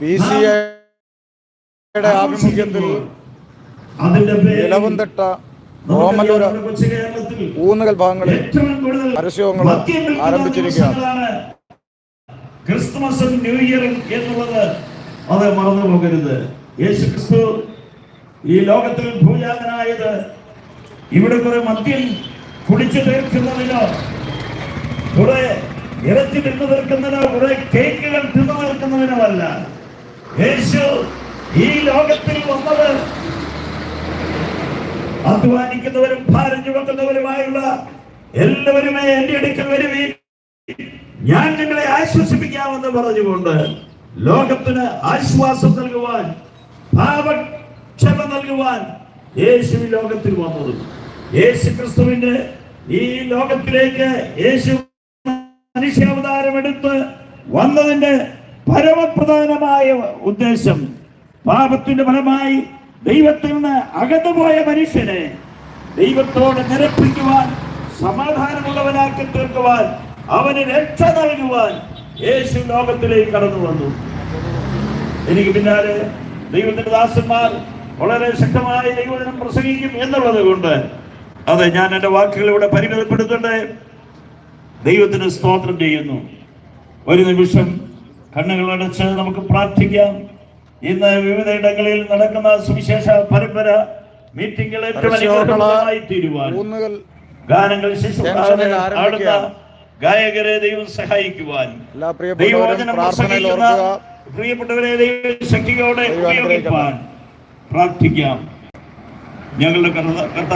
P C ഐയുടെ ആഭിമുഖ്യത്തിൽ ഇലവന്തിട്ട ഊന്നുകൽ ഭാഗങ്ങളിൽ പരസ്യങ്ങൾ ആരംഭിച്ചിരിക്കുകയാണ്. ക്രിസ്തുമസും ന്യൂ ഇയറും എന്നുള്ളത്. അത് മറന്നു പോകരുത്. യേശു ക്രിസ്തു ഈ ലോകത്തിൽ ഭൂജാതനായത് ഇവിടെ കുറെ മദ്യം കുടിച്ചു തീർക്കുന്നതിനോ കുറെ ഇറച്ചി തിന്നു തീർക്കുന്നതിനോ കുറെ കേക്കുകൾ തിന്നു തീർക്കുന്നതിനോ അല്ല. യേശു ഈ ലോകത്തിൽ വന്നത് അധ്വാനിക്കുന്നവരും ഭാരം ചുമക്കുന്നവരുമായുള്ള എല്ലാവരുമേ എന്റെ അടുക്കൽ വരുവീൻ. ഞാൻ നിങ്ങളെ ആശ്വസിപ്പിക്കാമെന്ന് പറഞ്ഞുകൊണ്ട് ലോകത്തിന് ആശ്വാസം നൽകുവാൻ പാപക്ഷമ നൽകുവാൻ യേശു ലോകത്തിൽ വന്നത്. യേശു ക്രിസ്തുവിന്റെ ഈ ലോകത്തിലേക്ക് യേശു മനുഷ്യാവതാരം എടുത്ത് വന്നതിന്റെ പരമപ്രധാനമായ ഉദ്ദേശം പാപത്തിന്റെ ഫലമായി ദൈവത്തിൽ നിന്ന് അകന്നുപോയ മനുഷ്യനെ ദൈവത്തോട് നിരപ്പിക്കുവാൻ സമാധാനമുള്ളവനാക്കി തീർക്കുവാൻ അവന് രക്ഷ നൽകുവാൻ യേശു ലോകത്തിലേക്ക് കടന്നു വന്നു. എനിക്ക് പിന്നാലെ ദൈവത്തിന്റെ ദാസന്മാർ വളരെ ശക്തമായ ദൈവദിനം പ്രസംഗിക്കും എന്നുള്ളത് കൊണ്ട് അതെ ഞാൻ എന്റെ വാക്കുകൾ ഇവിടെ ദൈവത്തിന് സ്തോത്രം ചെയ്യുന്നു. ഒരു നിമിഷം കണ്ണുകളടച്ച് നമുക്ക് പ്രാർത്ഥിക്കാം. ഇന്ന് വിവിധ ഇടങ്ങളിൽ നടക്കുന്ന സുവിശേഷ പരമ്പര മീറ്റിംഗുകൾ ഏറ്റവും ഗാനങ്ങൾ അടുത്ത ഗായകരെ ദൈവം സഹായിക്കുവാൻ. ദൈവവചനം പ്രസംഗിക്കുന്ന പ്രിയപ്പെട്ടവരെ ദൈവ ശക്തിയോടെ ദൈവം പ്രാർത്ഥിക്കാം. ഞങ്ങളുടെ കർത്താവ്